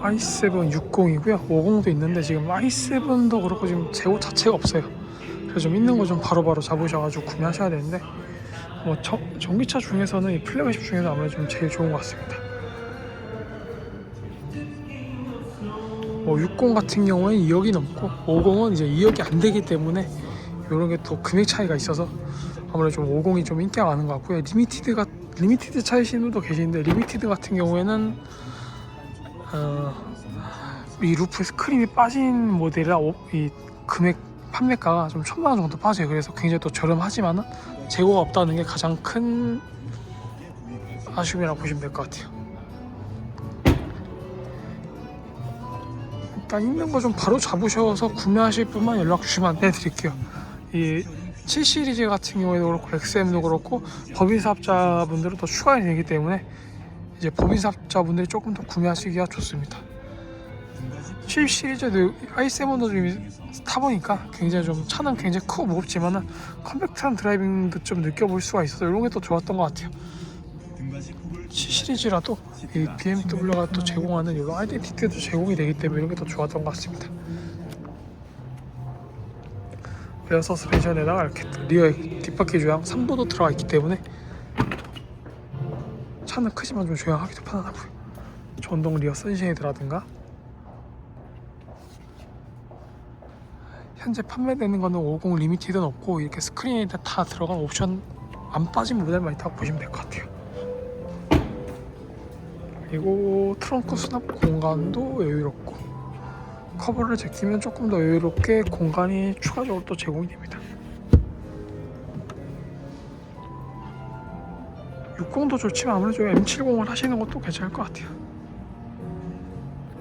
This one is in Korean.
i7 60이고요. 50도 있는데 지금 i7도 그렇고 지금 재고 자체가 없어요. 그래서 좀 있는 거 좀 바로바로 잡으셔가지고 구매하셔야 되는데 뭐 저- 전기차 중에서는 이 플래그십 중에서 아무래도 좀 제일 좋은 것 같습니다. 뭐 60 같은 경우에 2억이 넘고 50은 이제 2억이 안 되기 때문에 이런 게 또 금액 차이가 있어서 아무래도 좀 50이 좀 인기가 많은 것 같고요. 리미티드가 리미티드 차이 신 분도 계시는데 리미티드 같은 경우에는 어, 이 루프 스크린이 빠진 모델이라 오- 이 금액 판매가가 좀 천만 원 정도 빠져요. 그래서 굉장히 또 저렴하지만은 재고가 없다는 게 가장 큰 아쉬움이라고 보시면 될 것 같아요. 일단 있는 거 좀 바로 잡으셔서 구매하실 분만 연락 주시면 안내드릴게요. 이 7 시리즈 같은 경우에도 그렇고 XM도 그렇고 법인 사업자분들은 더 추가이 되기 때문에 이제 법인 사업자분들이 조금 더 구매하시기가 좋습니다. 7 시리즈도 i7도 좀 타보니까 굉장히 좀 차는 굉장히 크고 무겁지만은 컴팩트한 드라이빙도 좀 느껴볼 수가 있어서 이런 게 또 좋았던 것 같아요. 7 시리즈라도 이 BMW가 또 제공하는 이런 아이덴티티도 제공이 되기 때문에 이런 게 더 좋았던 것 같습니다. 레어 서스펜션에다가 이렇게 또 리어 뒷바퀴 조향 3도도 들어가 있기 때문에 차는 크지만 좀 조향하기도 편안하고요. 전동 리어 선쉐이드라든가 현재 판매되는 거는 50 리미티드는 없고 이렇게 스크린에 다 들어간 옵션 안 빠진 모델만 있다고 보시면 될 것 같아요. 그리고 트렁크 수납 공간도 여유롭고 커버를 제끼면 조금 더 여유롭게 공간이 추가적으로 또 제공이 됩니다. 60도 좋지만 아무래도 M70을 하시는 것도 괜찮을 것 같아요.